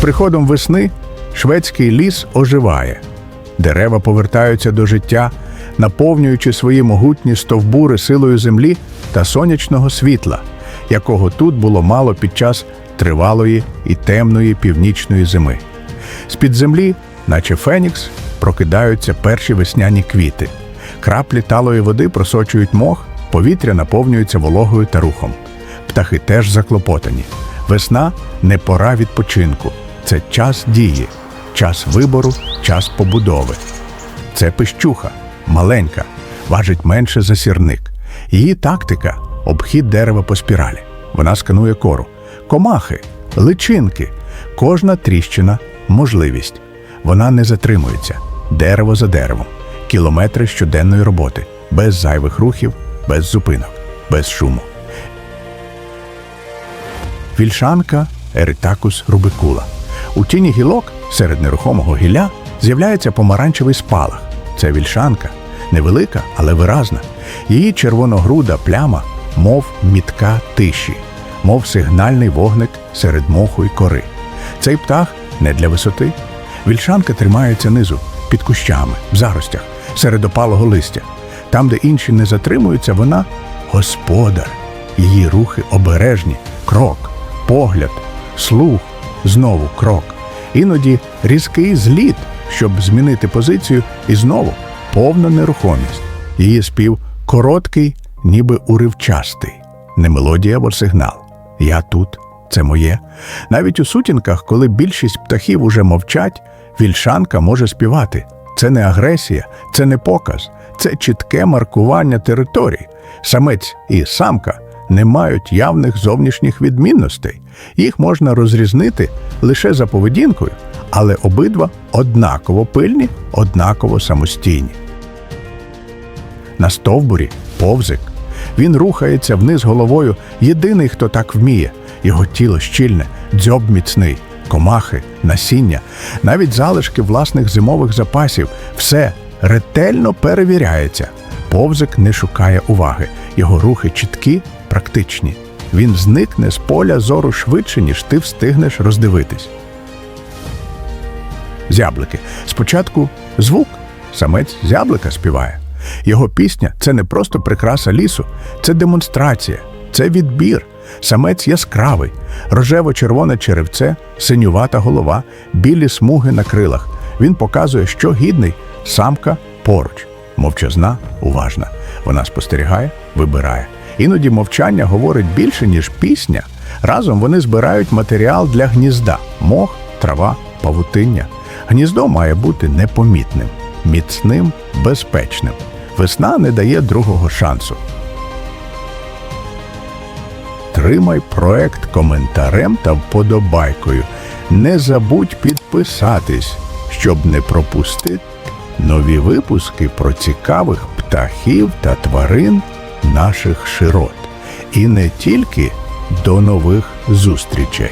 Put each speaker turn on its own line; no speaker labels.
приходом весни шведський ліс оживає. Дерева повертаються до життя, наповнюючи свої могутні стовбури силою землі та сонячного світла, якого тут було мало під час тривалої і темної північної зими. З-під землі, наче фенікс, прокидаються перші весняні квіти. Краплі талої води просочують мох, повітря наповнюється вологою та рухом. Птахи теж заклопотані. Весна не пора відпочинку, це час дії, час вибору, час побудови. Це пищуха, маленька, важить менше за сірник. Її тактика обхід дерева по спіралі. Вона сканує кору, комахи, личинки, кожна тріщина можливість. Вона не затримується, дерево за деревом, кілометри щоденної роботи, без зайвих рухів, без зупинок, без шуму. Вільшанка Еритакус рубикула. У тіні гілок серед нерухомого гілля з'являється помаранчевий спалах. Це вільшанка, невелика, але виразна. Її червоногруда пляма, мов мітка тиші, мов сигнальний вогник серед моху й кори. Цей птах не для висоти. Вільшанка тримається низу, під кущами, в заростях, серед опалого листя. Там, де інші не затримуються, вона господар. Її рухи обережні, крок, погляд, слух, знову крок. Іноді різкий зліт, щоб змінити позицію, і знову повна нерухомість. Її спів короткий, ніби уривчастий, не мелодія або сигнал. Я тут, це моє. Навіть у сутінках, коли більшість птахів уже мовчать, вільшанка може співати. Це не агресія, це не показ, це чітке маркування територій. Самець і самка не мають явних зовнішніх відмінностей. Їх можна розрізнити лише за поведінкою, але обидва однаково пильні, однаково самостійні. На стовбурі повзик. Він рухається вниз головою, єдиний, хто так вміє. Його тіло щільне, дзьоб міцний, комахи, насіння, навіть залишки власних зимових запасів все ретельно перевіряється. Повзик не шукає уваги, його рухи чіткі, практичні. Він зникне з поля зору швидше, ніж ти встигнеш роздивитись. Зяблики. Спочатку звук. Самець зяблика співає. Його пісня це не просто прикраса лісу, це демонстрація, це відбір. Самець яскравий, рожево-червоне черевце, синювата голова, білі смуги на крилах. Він показує, що гідний, самка поруч, мовчазна, уважна. Вона спостерігає, вибирає. Іноді мовчання говорить більше, ніж пісня. Разом вони збирають матеріал для гнізда: мох, трава, павутиння. Гніздо має бути непомітним, міцним, безпечним. Весна не дає другого шансу. Тримай проект коментарем та вподобайкою. Не забудь підписатись, щоб не пропустити нові випуски про цікавих птахів та тварин наших широт. І не тільки до нових зустрічей.